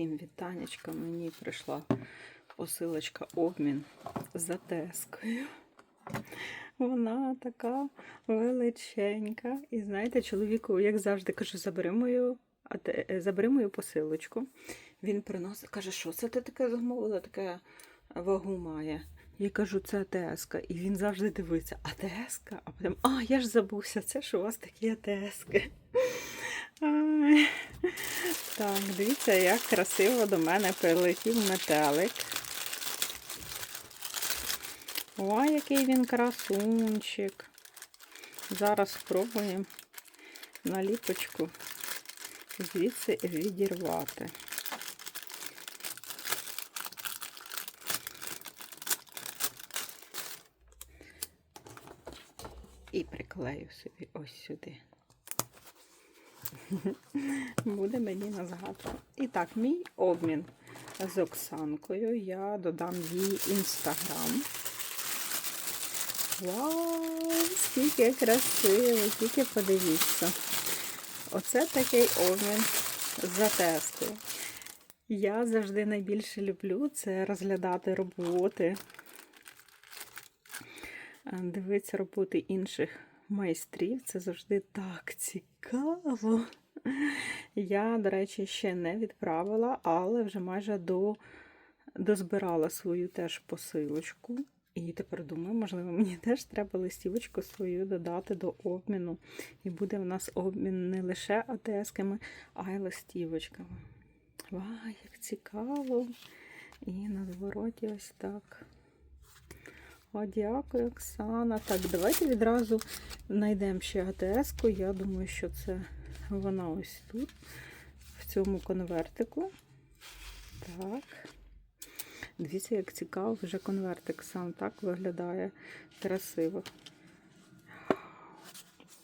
Всім вітанечка. Мені прийшла посилочка обмін за тескою. Вона така величенька. І знаєте, чоловіку, як завжди, кажу, забери мою, е, забери мою посилочку. Він приносить, каже, що це ти таке замовила, таке вагу має. Я кажу, це АТС. І він завжди дивиться, АТС? А потім, а, я ж забувся, це ж у вас такі АТС. Так, дивіться, як красиво до мене прилетів метелик. Ой, який він красунчик. Зараз спробуємо наліпочку звідси відірвати. І приклею собі ось сюди. Буде мені на згадку. І так, мій обмін з Оксанкою. Я додам її інстаграм. Вау! Скільки красиво, тільки подивіться. Оце такий обмін за тестою. Я завжди найбільше люблю це розглядати роботи, дивитися роботи інших майстрів. Це завжди так цікаво. Я, до речі, ще не відправила, але вже майже до, дозбирала свою теж посилочку. І тепер думаю, можливо, мені теж треба листівочку свою додати до обміну. І буде в нас обмін не лише АТС-ками, а й листівочками. Вау, як цікаво! І на звороті ось так. О, дякую, Оксана. Так, давайте відразу знайдемо ще АТС-ку. Я думаю, що це вона ось тут, в цьому конвертику. Так. Дивіться, як цікаво, вже конвертик сам так виглядає красиво.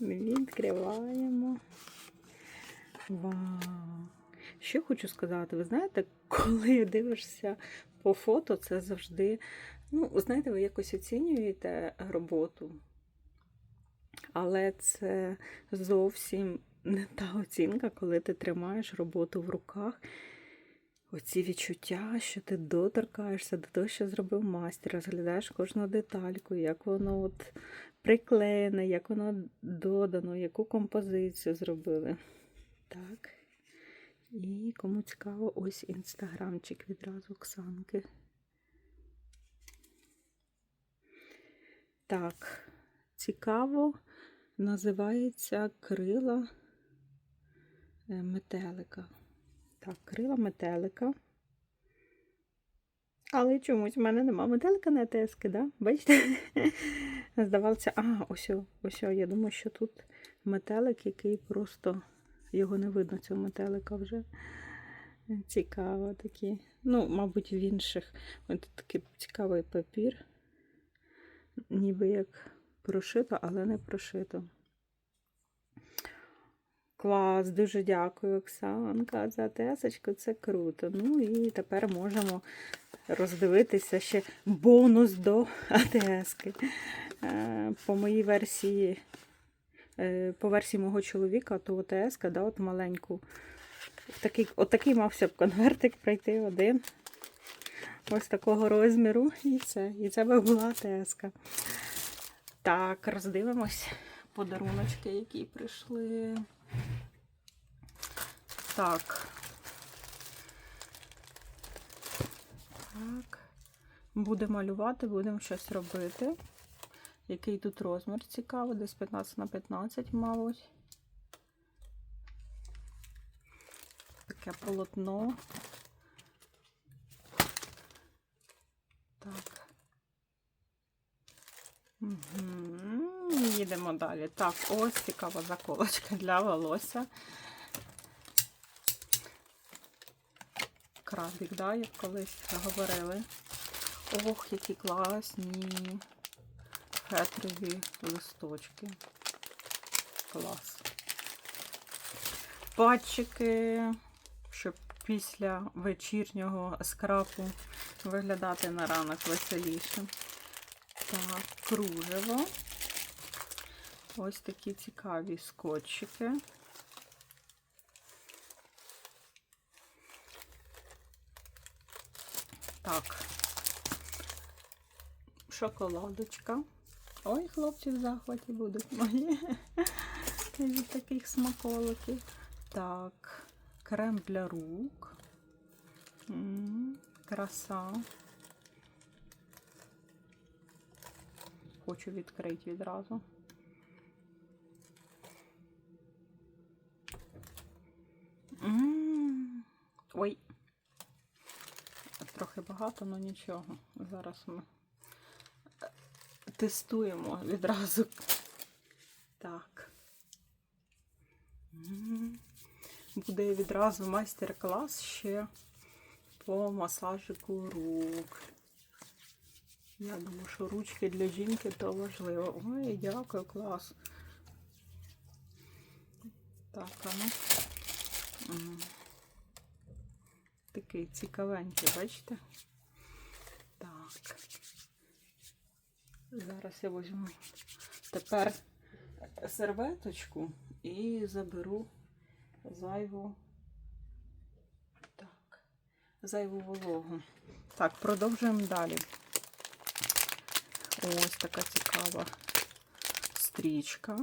Відкриваємо. Вау! Що хочу сказати, ви знаєте, коли дивишся по фото, це завжди, ну, знаєте, ви якось оцінюєте роботу, але це зовсім не та оцінка, коли ти тримаєш роботу в руках. Оці відчуття, що ти доторкаєшся до того, що зробив майстер, розглядаєш кожну детальку, як воно от приклеєне, як воно додано, яку композицію зробили. Так. І кому цікаво, ось інстаграмчик відразу Оксанки. Так, цікаво, називається крила е, метелика. Так, крила метелика. Але чомусь в мене нема метелика на тески, да? Бачите? Здавалося, а, ось, ось, я думаю, що тут метелик, який просто його не видно, цього метелика вже. Цікаво такі. Ну, мабуть, в інших. Ось такий цікавий папір. Ніби як прошито, але не прошито. Клас, дуже дякую, Оксанка, за тесочку. Це круто. Ну і тепер можемо роздивитися ще бонус до АТСки. Е, По моїй версії, е, по версії мого чоловіка, то АТСка, да, от маленьку. Такий, отакий мався б конвертик пройти один. Ось такого розміру. І це. І це би була АТСка. Так, роздивимось подаруночки, які прийшли. Так. Так. Будемо малювати, будемо щось робити. Який тут розмір цікавий, десь 15 на 15, мабуть. Таке полотно. Так. Угу. Їдемо далі. Так, ось цікава заколочка для волосся. Крабік, да, як колись говорили. Ох, які класні фетрові листочки. Клас. Патчики, щоб після вечірнього скрапу виглядати на ранок веселіше. Так, кружево. Ось такі цікаві скотчики. Так. Шоколадочка. Ой, хлопці в захваті будуть мої. Від таких смаколиків. Так, крем для рук. М, Краса. Хочу відкрити відразу. М, Ой. Трохи багато, але нічого. Зараз ми е, тестуємо відразу. Так. М, Буде відразу майстер-клас ще по масажику рук. Я думаю, що ручки для жінки то важливо. Ой, дякую, клас. Так, а ну. Такий цікавенький, бачите? Так. Зараз я візьму тепер серветочку і заберу зайву. Так, зайву вологу. Так, продовжуємо далі. Ось така цікава стрічка.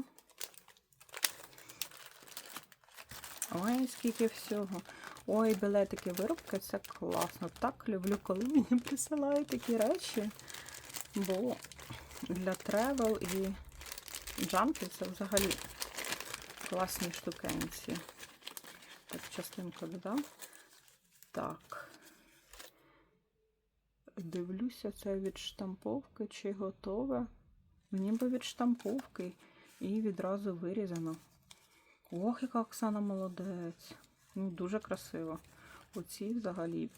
Ой, скільки всього. Ой, білетики виробки, це класно. Так люблю, коли мені присилають такі речі. Бо для тревел і джампів це взагалі класні штукенці. Так, частинку додам. Так. Дивлюся, це від штамповки чи готове. Ніби від штамповки і відразу вирізано. Ох, яка Оксана молодець. Ну, дуже красиво. Оці взагалі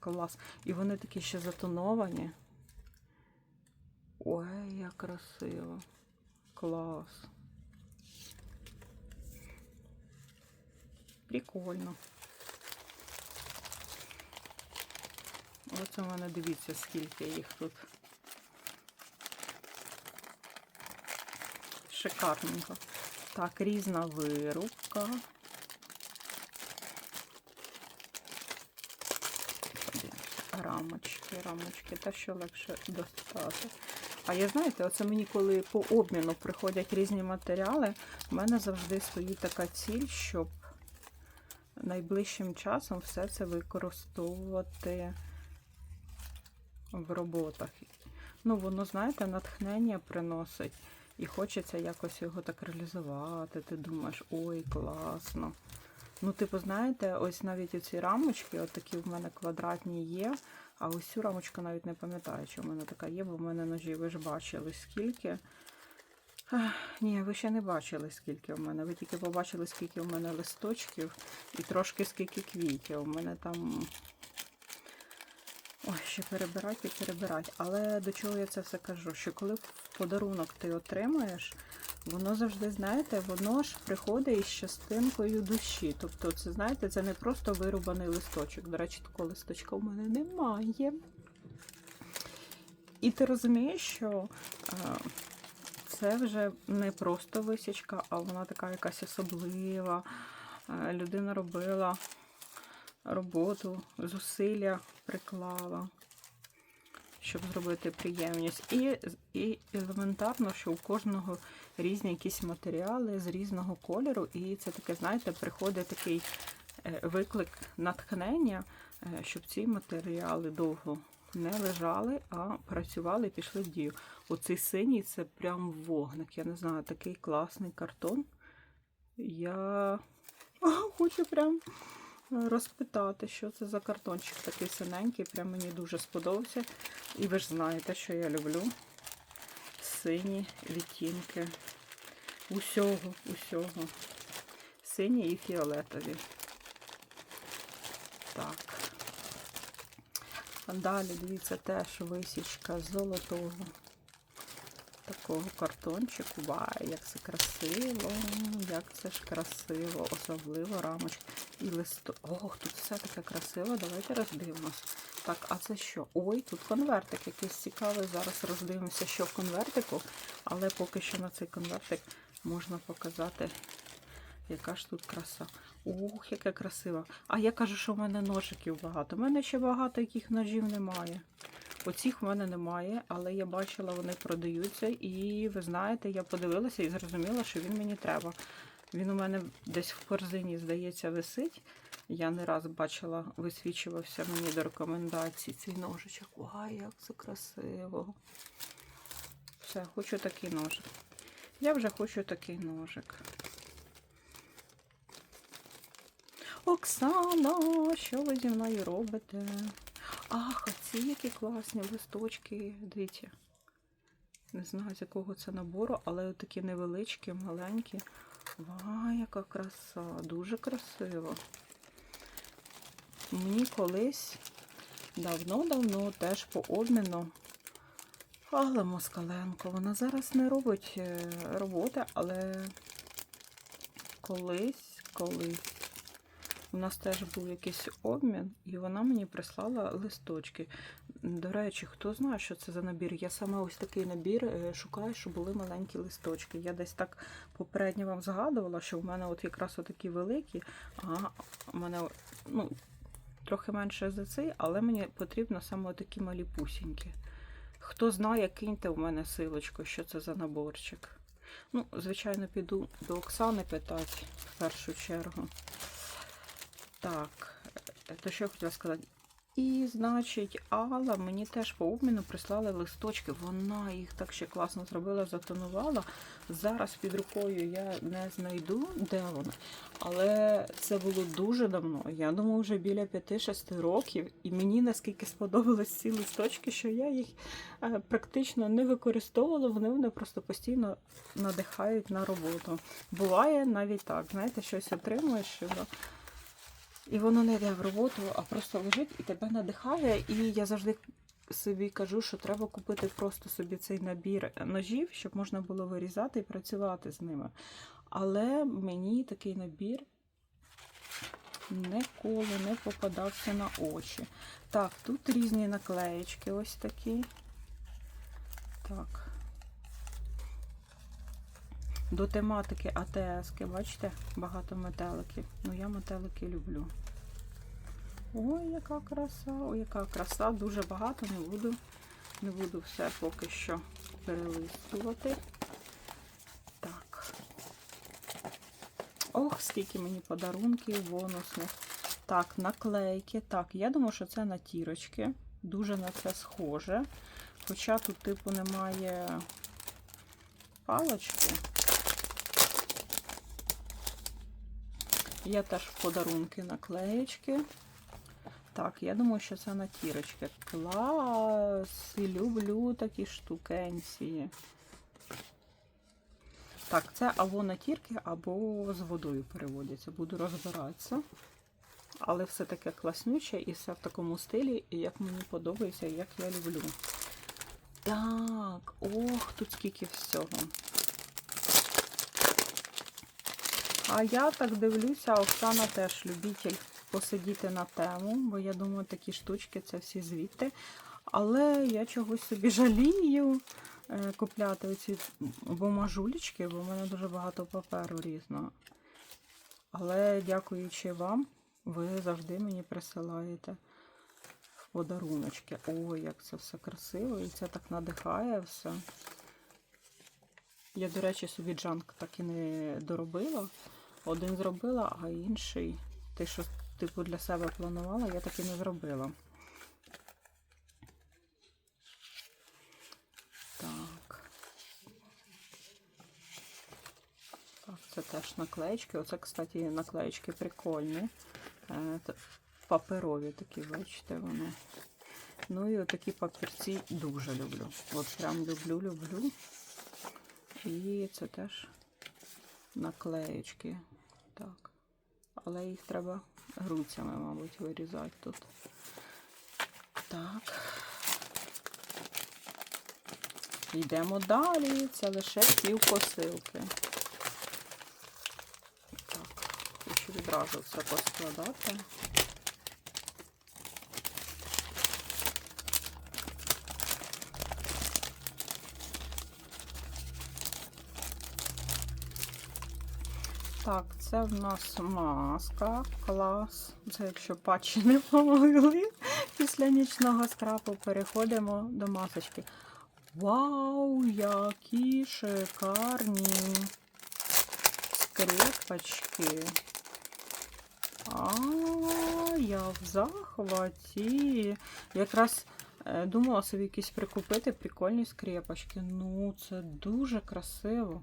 клас. І вони такі ще затоновані. Ой, як красиво. Клас. Прикольно. Оце в мене дивіться, скільки їх тут. Шикарненько. Так, різна вирубка. Рамочки, рамочки, та що легше достати. А я знаєте, оце мені, коли по обміну приходять різні матеріали, в мене завжди стоїть така ціль, щоб найближчим часом все це використовувати в роботах. Ну, воно, знаєте, натхнення приносить. І хочеться якось його так реалізувати. Ти думаєш, ой, класно. Ну, типу, знаєте, ось навіть оці рамочки, от такі в мене квадратні є. А ось цю рамочку навіть не пам'ятаю, що в мене така є, бо в мене ножі, ви ж бачили, скільки. Ах, ні, ви ще не бачили, скільки в мене. Ви тільки побачили, скільки в мене листочків і трошки скільки квітів. У мене там. Ой, ще перебирати і перебирати. Але до чого я це все кажу? Що коли подарунок ти отримаєш, воно завжди, знаєте, воно ж приходить із частинкою душі. Тобто, це, знаєте, це не просто вирубаний листочок. До речі, такого листочка в мене немає. І ти розумієш, що е, це вже не просто висічка, а вона така якась особлива. Е, людина робила роботу, зусилля приклала, щоб зробити приємність. І, і елементарно, що у кожного різні якісь матеріали з різного кольору. І це таке, знаєте, приходить такий е, виклик натхнення, е, щоб ці матеріали довго не лежали, а працювали і пішли в дію. Оцей синій це прям вогник. Я не знаю, такий класний картон. Я хочу прям розпитати, що це за картончик такий синенький. Прям мені дуже сподобався. І ви ж знаєте, що я люблю сині відтінки. Усього, усього. Сині і фіолетові. Так. Далі, дивіться, теж висічка золотого такого картончику. Вай, як це красиво, як це ж красиво, особливо рамочка. І листо. Ох, тут все таке красиво. Давайте роздивимось. Так, а це що? Ой, тут конвертик якийсь цікавий. Зараз роздивимося, що в конвертику, але поки що на цей конвертик можна показати, яка ж тут краса. Ух, яке красиво. А я кажу, що в мене ножиків багато. У мене ще багато яких ножів немає. Оцих в мене немає, але я бачила, вони продаються. І ви знаєте, я подивилася і зрозуміла, що він мені треба. Він у мене десь в корзині, здається, висить. Я не раз бачила, висвічувався мені до рекомендацій цей ножичок. Ой, як це красиво. Все, хочу такий ножик. Я вже хочу такий ножик. Оксана, що ви зі мною робите? Ах, ці які класні листочки. Дивіться. Не знаю, з якого це набору, але такі невеличкі, маленькі. Ва, яка краса, дуже красиво. Мені колись давно-давно теж по обміну Алла Москаленко. Вона зараз не робить е, роботи, але колись, колись. У нас теж був якийсь обмін, і вона мені прислала листочки. До речі, хто знає, що це за набір? Я саме ось такий набір е, шукаю, щоб були маленькі листочки. Я десь так попередньо вам згадувала, що в мене от якраз отакі великі, а в мене ну, трохи менше за цей, але мені потрібно саме такі малі пусіньки. Хто знає, киньте в мене силочку, що це за наборчик. Ну, звичайно, піду до Оксани питати в першу чергу. Так, то що я хотіла сказати? І, значить, Алла мені теж по обміну прислали листочки. Вона їх так ще класно зробила, затонувала. Зараз під рукою я не знайду, де вони. Але це було дуже давно. Я думаю, вже біля 5-6 років. І мені наскільки сподобались ці листочки, що я їх е, практично не використовувала. Вони мене просто постійно надихають на роботу. Буває навіть так, знаєте, щось отримуєш. що і воно не йде в роботу, а просто лежить і тебе надихає. І я завжди собі кажу, що треба купити просто собі цей набір ножів, щоб можна було вирізати і працювати з ними. Але мені такий набір ніколи не попадався на очі. Так, тут різні наклеєчки ось такі. Так. До тематики АТС, бачите, багато метеликів. Ну, я метелики люблю. Ой, яка краса, ой, яка краса, дуже багато, не буду, не буду все поки що перелистувати. Так. Ох, скільки мені подарунків бонусних. Так, наклейки. Так, я думаю, що це натірочки. Дуже на це схоже. Хоча тут, типу, немає палочки. Є теж подарунки наклеєчки. Так, я думаю, що це натірочки. Клас! Люблю такі штукенці. Так, це або натірки, або з водою переводяться. Буду розбиратися. Але все таке класнюче і все в такому стилі, як мені подобається, як я люблю. Так, ох, тут скільки всього. А я так дивлюся, Оксана теж любитель посидіти на тему, бо я думаю, такі штучки це всі звідти. Але я чогось собі жалію е, купляти оці бумажулечки, бо в мене дуже багато паперу різного. Але дякуючи вам, ви завжди мені присилаєте подаруночки. Ой, як це все красиво, і це так надихає все. Я, до речі, собі джанк так і не доробила. Один зробила, а інший, те, що типу для себе планувала, я так і не зробила. Так. Так, це теж наклеечки. Оце, кстати, наклеечки прикольні. Е, Паперові такі, бачите, вони. Ну і отакі папірці дуже люблю. От прям люблю, люблю. І це теж наклеєчки. Так. Але їх треба груцями, мабуть, вирізати тут. Так. Йдемо далі. Це лише пів посилки. Так, хочу відразу все поскладати. Так, це в нас маска. Клас. Це якщо патчі не помогли. Після нічного скрапу переходимо до масочки. Вау, які шикарні скрипочки. А, я в захваті. Якраз е, думала собі якісь прикупити прикольні скрепочки. Ну, це дуже красиво.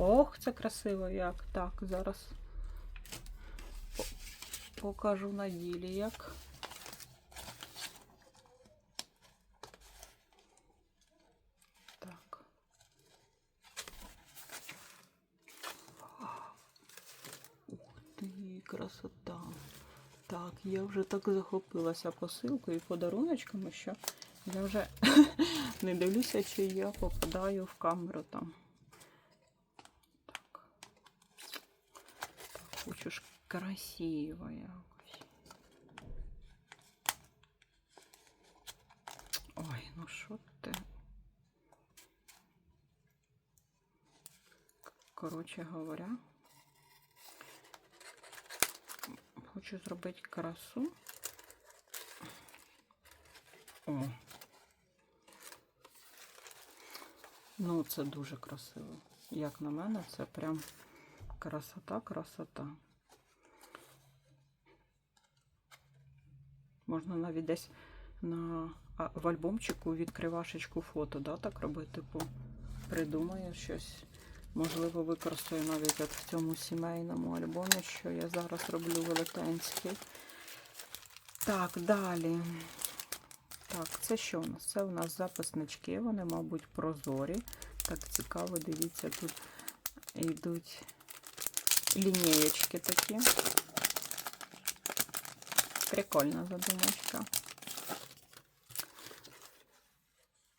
Ох, це красиво як. Так, зараз покажу на ділі як. Так. Ух ти, красота. Так, я вже так захопилася посилкою і подаруночками, що я вже не дивлюся, чи я попадаю в камеру там. Так. Так, хочу ж красиво якось. Ой, ну що ти? Коротше говоря, хочу зробити красу. О. Ну, це дуже красиво. Як на мене, це прям красота, красота. Можна навіть десь на, в альбомчику відкривашечку фото, да, так робити, типу, придумаю щось. Можливо, використаю навіть от в цьому сімейному альбомі, що я зараз роблю велетенський. Так, далі. Так, це що у нас? Це у нас записнички, вони, мабуть, прозорі. Так цікаво, дивіться, тут йдуть лінієчки такі. Прикольна задумочка.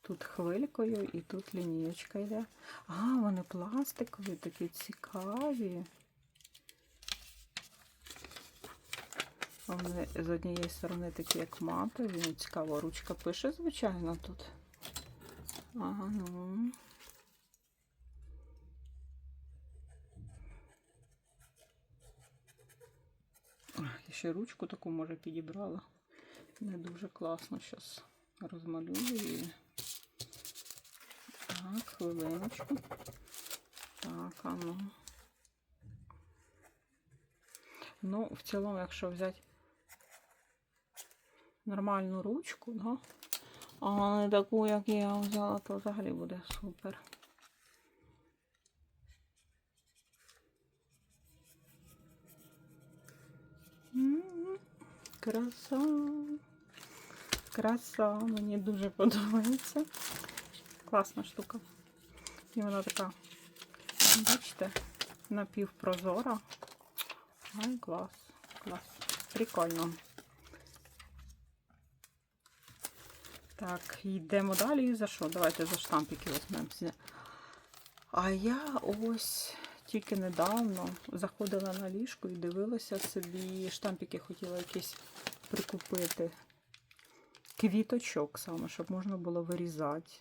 Тут хвилькою і тут лінієчка йде. А, вони пластикові, такі цікаві. Вони з однієї сторони такі, як матові. Цікаво, ручка пише, звичайно, тут. Ага, ну. Ах, Я ще ручку таку, може, підібрала. Не дуже класно. Зараз розмалюю її. Так, хвилиночку. Так, а ну. Ну, в цілому, якщо взяти нормальну ручку, да? а не таку, як я взяла, то взагалі буде супер. Краса. Краса, мені дуже подобається. Класна штука. І вона така, бачите, напівпрозора. Ай, клас, клас. Прикольно. Так, йдемо далі. За що? Давайте за штампики візьмемося. А я ось тільки недавно заходила на ліжко і дивилася собі. Штампики хотіла якісь прикупити. Квіточок саме, щоб можна було вирізати.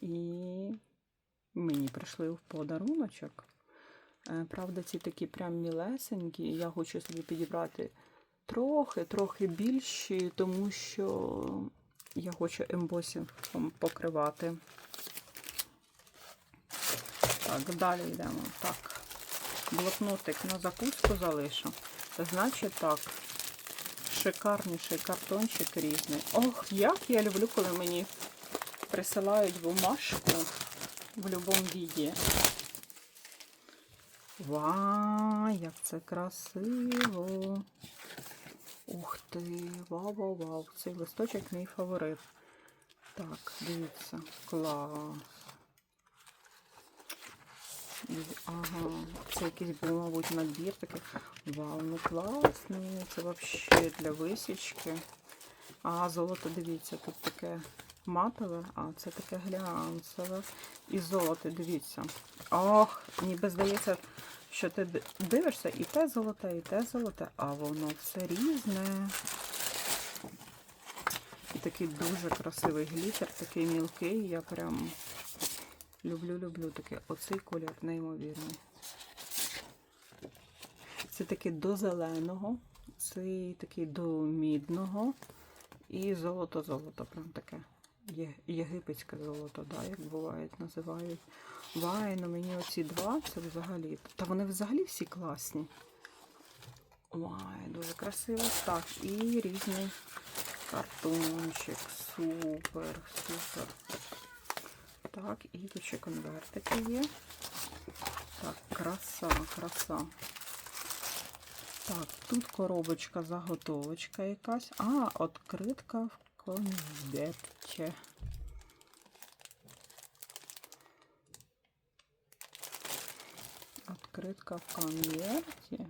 І мені прийшли в подаруночок. Е, Правда, ці такі прям мілесенькі. Я хочу собі підібрати трохи, трохи більші, тому що я хочу ембосінгом покривати. Так, далі йдемо. Так, блокнотик на закуску залишу. Значить так, шикарніший картончик різний. Ох, як я люблю, коли мені присилають бумажку в будь-якому віді. Вау, як це красиво. Ух ти, вау-вау-вау. Цей листочок мій фаворит. Так, дивіться, клас. Ага, це якийсь був, мабуть, набір такий. Вау, ну класний. Це взагалі для висічки. А золото, дивіться, тут таке матове, а це таке глянцеве. І золото, дивіться. Ох, ніби здається, що ти дивишся і те золоте, і те золоте, а воно все різне. І такий дуже красивий глітер, такий мілкий. Я прям люблю, люблю такий. Оцей колір неймовірний. Це такий до зеленого, цей такий до мідного і золото-золото. Прям таке єгипетське золото, да, як бувають, називають. Вай, ну мені оці два, це взагалі. Та вони взагалі всі класні. Вай, дуже красиво. Так, і різний картончик. Супер, супер. Так, і тут ще конвертики є. Так, краса, краса. Так, тут коробочка, заготовочка якась. А, откритка в конверті. Откритка в конверті.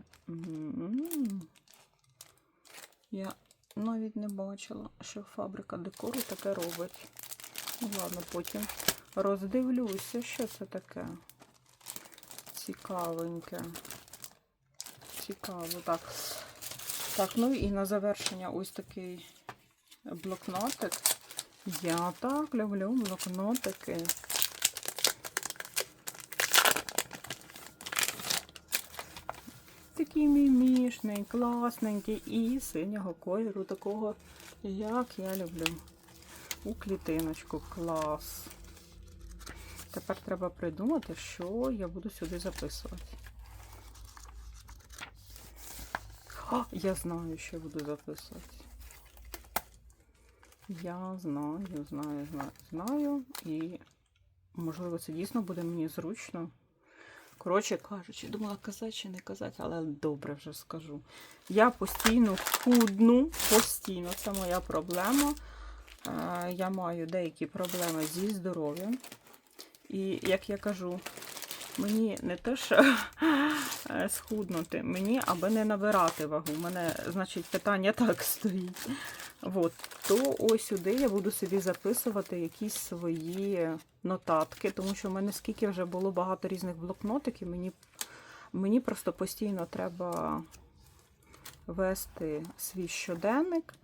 Я навіть не бачила, що фабрика декору таке робить. Ну ладно, потім роздивлюся, що це таке. Цікавеньке. Цікаво, так. Так, ну і на завершення ось такий блокнотик. Я так люблю блокнотики. Такий мімішний, класненький і синього кольору, такого, як я люблю. У клітиночку. Клас. Тепер треба придумати, що я буду сюди записувати. О, я знаю, що я буду записувати. Я знаю, знаю, знаю, знаю. І, можливо, це дійсно буде мені зручно. Коротше кажучи, думала казати чи не казати, але добре вже скажу. Я постійно худну, постійно, це моя проблема. Е, Я маю деякі проблеми зі здоров'ям. І як я кажу, мені не те, що е, схуднути, мені аби не набирати вагу. У мене, значить, питання так стоїть. От, то ось сюди я буду собі записувати якісь свої нотатки, тому що в мене скільки вже було багато різних блокнотиків, мені, мені просто постійно треба вести свій щоденник.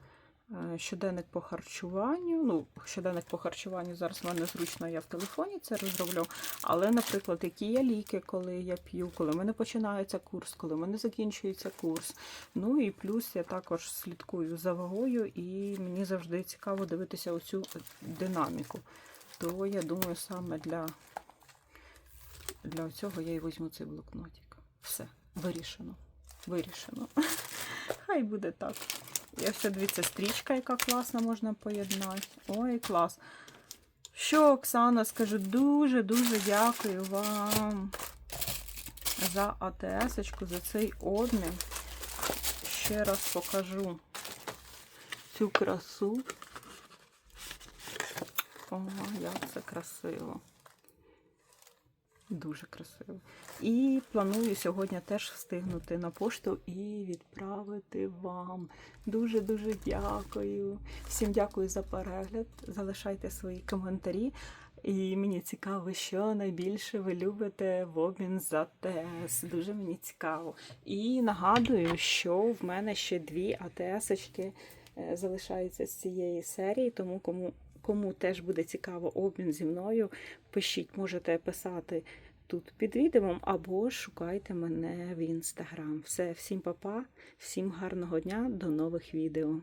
Е, Щоденник по харчуванню. Ну, щоденник по харчуванню зараз в мене зручно, я в телефоні це розроблю. Але, наприклад, які є ліки, коли я п'ю, коли в мене починається курс, коли в мене закінчується курс. Ну і плюс я також слідкую за вагою, і мені завжди цікаво дивитися оцю динаміку. То я думаю, саме для, для цього я і візьму цей блокнотик. Все, вирішено. Вирішено. Хай буде так. І ось дивіться, стрічка, яка класна, можна поєднати. Ой, клас. Що, Оксана, скажу, дуже-дуже дякую вам за АТС-очку, за цей обмін. Ще раз покажу цю красу. О, як це красиво. Дуже красиво. І планую сьогодні теж встигнути на пошту і відправити вам. Дуже-дуже дякую. Всім дякую за перегляд. Залишайте свої коментарі. І мені цікаво, що найбільше ви любите в обмін за АТС. Дуже мені цікаво. І нагадую, що в мене ще дві АТС-очки е, залишаються з цієї серії, тому кому Кому теж буде цікаво обмін зі мною, пишіть, можете писати тут під відео, або шукайте мене в інстаграм. Все, всім па-па, всім гарного дня, до нових відео.